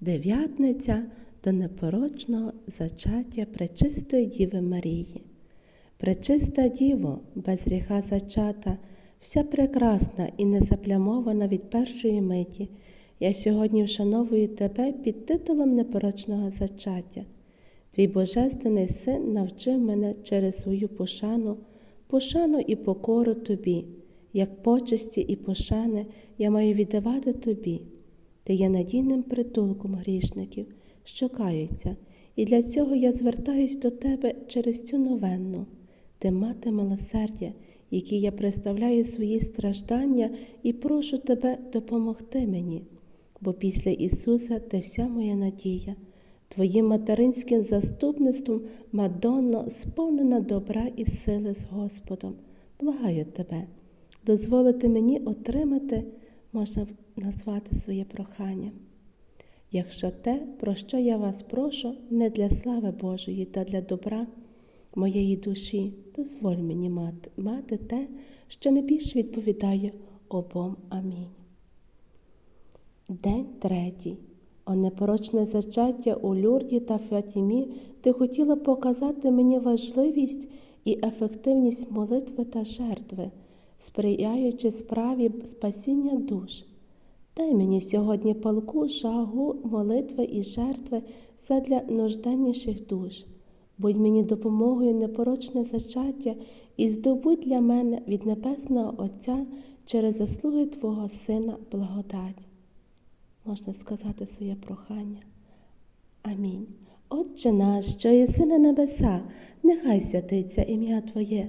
Дев'ятниця до непорочного зачаття Пречистої Діви Марії. Пречиста Діво, без гріха зачата, вся прекрасна і незаплямована від першої миті. Я сьогодні вшановую тебе під титулом непорочного зачаття. Твій Божественний син навчив мене через свою пошану, пошану і покору тобі, як почесті і пошани я маю віддавати тобі. Ти є надійним притулком грішників, що каються, і для цього я звертаюсь до тебе через цю новенну. Ти мати милосердя, якій я представляю свої страждання і прошу тебе допомогти мені, бо після Ісуса ти вся моя надія. Твоїм материнським заступництвом, Мадонно, сповнена добра і сили з Господом. Благаю тебе, дозволити мені отримати, можна назвати своє прохання. Якщо те, про що я вас прошу, не для слави Божої та для добра моєї душі, дозволь мені мати, мати те, що не більш відповідає обом. Амінь. День третій. О непорочне зачаття у Люрді та Фатімі ти хотіла показати мені важливість і ефективність молитви та жертви, сприяючи справі спасіння душ. Дай мені сьогодні палку жагу молитви і жертви задля нужденніших душ. Будь мені допомогою непорочне зачаття і здобудь для мене від Небесного Отця через заслуги Твого Сина благодать можна сказати своє прохання. Амінь. Отче наш, що єси на небеса, нехай святиться ім'я Твоє,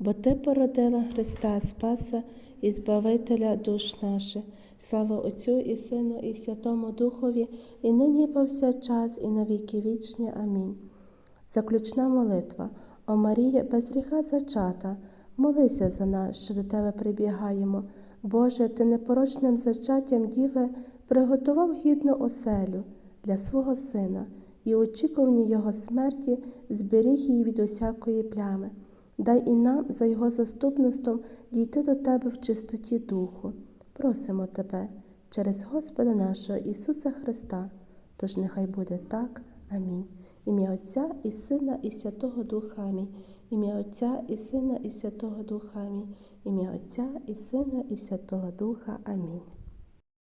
бо Ти породила Христа Спаса і Збавителя душ наших. Слава Отцю і Сину, і Святому Духові, і нині, і повсякчас, і на віки вічні. Амінь. Заключна молитва. О Марія, без гріха зачата, молися за нас, що до Тебе прибігаємо. Боже, ти непорочним зачаттям Діви приготував гідну оселю для свого сина і очікуванні Його смерті зберіг її від усякої плями. Дай і нам за Його заступництвом дійти до Тебе в чистоті Духу. Просимо Тебе через Господа нашого Ісуса Христа. Тож нехай буде так. Амінь. Ім'я Отця і Сина, і Святого Духа. Амінь. Ім'я Отця і Сина, і Святого Духа. Амінь. Ім'я Отця і Сина, і Святого Духа. Амінь.